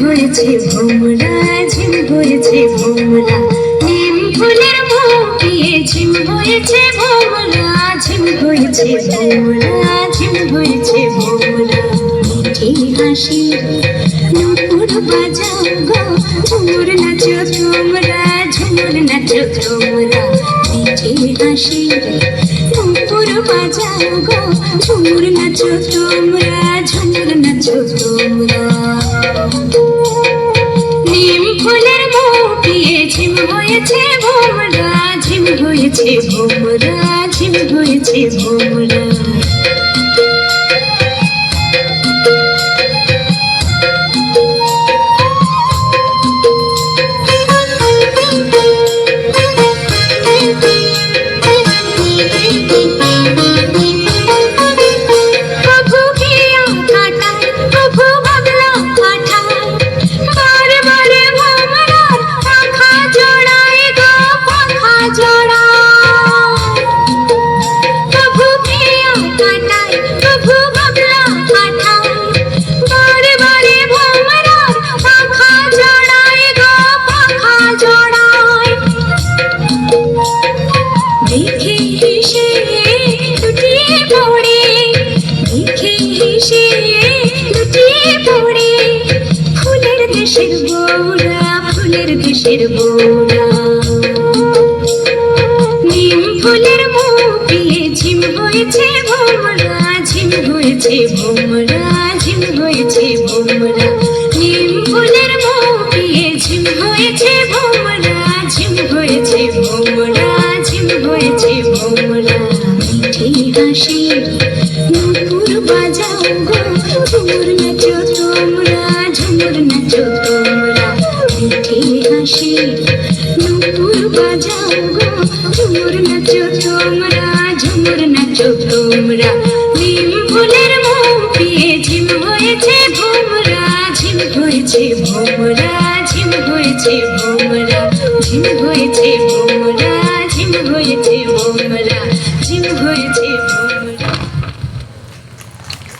হয়েছে ভোমরা ঝিম হয়েছে ভোমরা নিম ফুলের মুখ ঝিম হয়েছে ভোমরা ঝিম হয়েছে ভোমরা ঝিম হয়েছে ভোমরা মিঠে হাসি, নুপুর বাজাও গো ঝুমুর নাচো তোমরা, ঝুমুর নাচো তোমরা। মিঠে হাসি, নুপুর বাজাও গো ঝুমুর নাচো তোমরা, ঝুমুর নাচো তোমরা। হয়েছে ভোমরা ঝিম হয়েছে ভোমরা ঝিম হয়েছে ভোমরা। ফুলের দেশের বৌরা ফুলের দেশের বৌরা হয়েছে ভোমরা, ঝিম হয়েছে ভোমরা। নিম ফুলের মুখিয়ে ঝিম হয়েছে ভোমরা, ঝিম হয়েছে ভোমরা, ঝিম হয়েছে ভোমরা। মিঠে হাসি নুপুর বাজাও গো, ঝুমুর নাচো তোমরা, ঝুমুর নাচো তোমরা। মিঠে হাসি নুপুর বাজাও গো, ঝুমুর নাচো তোমরা। হয়েছে ভোমরা ঝিম হয়েছে ভোমরা ঝিম হয়েছে